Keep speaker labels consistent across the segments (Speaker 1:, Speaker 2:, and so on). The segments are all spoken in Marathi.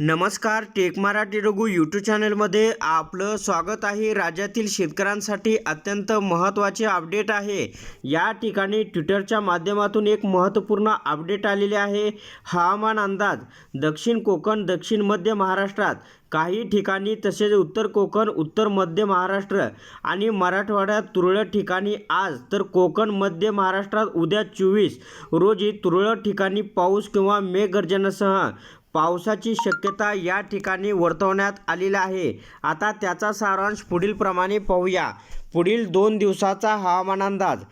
Speaker 1: नमस्कार टेक मराठी रघु यूट्यूब चॅनलमध्ये आपलं स्वागत आहे. राज्यातील शेतकऱ्यांसाठी अत्यंत महत्त्वाचे अपडेट आहे. या ठिकाणी ट्विटरच्या माध्यमातून एक महत्त्वपूर्ण अपडेट आलेले आहे. हवामान अंदाज दक्षिण कोकण दक्षिण मध्य महाराष्ट्रात काही ठिकाणी तसेच उत्तर कोकण उत्तर मध्य महाराष्ट्र आणि मराठवाड्यात तुरळक ठिकाणी आज तर कोकण मध्य महाराष्ट्रात उद्या चोवीस रोजी तुरळक ठिकाणी पाऊस किंवा मेघगर्जनासह पावसाची शक्यता या ठिकाणी वर्तवण्यात आलेला आहे. आता त्याचा सारांश पुढीलप्रमाणे पाहूया. पुढील दोन दिवसाचा हवामान अंदाज.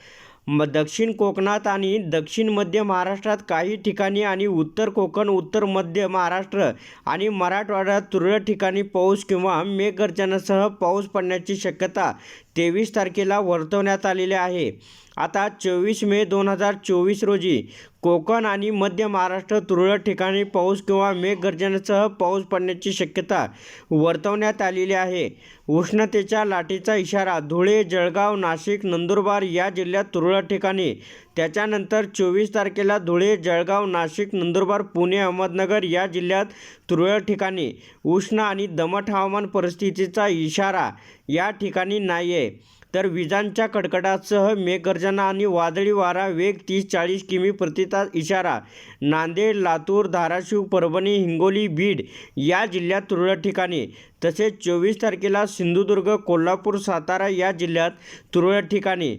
Speaker 1: म दक्षिण कोकणात आणि दक्षिण मध्य महाराष्ट्रात काही ठिकाणी आणि उत्तर कोकण उत्तर मध्य महाराष्ट्र आणि मराठवाड्यात तुरळक ठिकाणी पाऊस किंवा मेघगर्जनासह पाऊस पडण्याची शक्यता तेवीस तारखेला वर्तवण्यात आलेली आहे. आता चोवीस मे दोन हजार चोवीस रोजी कोकण आणि मध्य महाराष्ट्र तुरळक ठिकाणी पाऊस किंवा मेघगर्जनेसह पाऊस पडण्याची शक्यता वर्तवण्यात आलेली आहे. उष्णतेच्या लाटेचा इशारा धुळे जळगाव नाशिक नंदुरबार या जिल्ह्यात तुरळक ठिकाणी. त्याच्यानंतर चोवीस तारखेला धुळे जळगाव नाशिक नंदुरबार पुणे अहमदनगर या जिल्ह्यात तुरळक ठिकाणी. उष्ण आणि दमट हवामान परिस्थितीचा इशारा या ठिकाणी नाही आहे तर विजांच्या कडकडासह मेघगर्जना आणि वादळी वारा वेग तीस चाळीस किमी प्रतितास इशारा नांदेड लातूर धाराशिव परभणी हिंगोली बीड या जिल्ह्यात तुरळक ठिकाणी. तसेच चोवीस तारखेला सिंधुदुर्ग कोल्हापूर सातारा या जिल्ह्यात तुरळक ठिकाणी.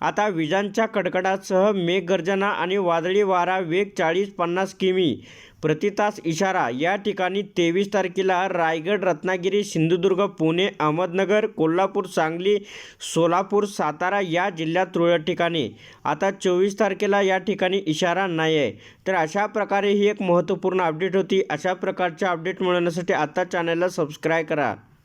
Speaker 1: आता विजांच्या कडकडासह मेघगर्जना आणि वादळी वारा वेग चाळीस पन्नास किमी. प्रति तास इशारा. या ठिकाणी तेवीस तारखेला रायगड रत्नागिरी सिंधुदुर्ग पुणे अहमदनगर कोल्हापूर सांगली सोलापूर सातारा या जिल्ह्यात तुरळक ठिकाणी. आता चोवीस तारखेला या ठिकाणी इशारा नाही आहे तर अशा प्रकारे ही एक महत्त्वपूर्ण अपडेट होती. अशा प्रकारच्या अपडेट मिळवण्यासाठी आता चॅनलला सबस्क्राईब करा.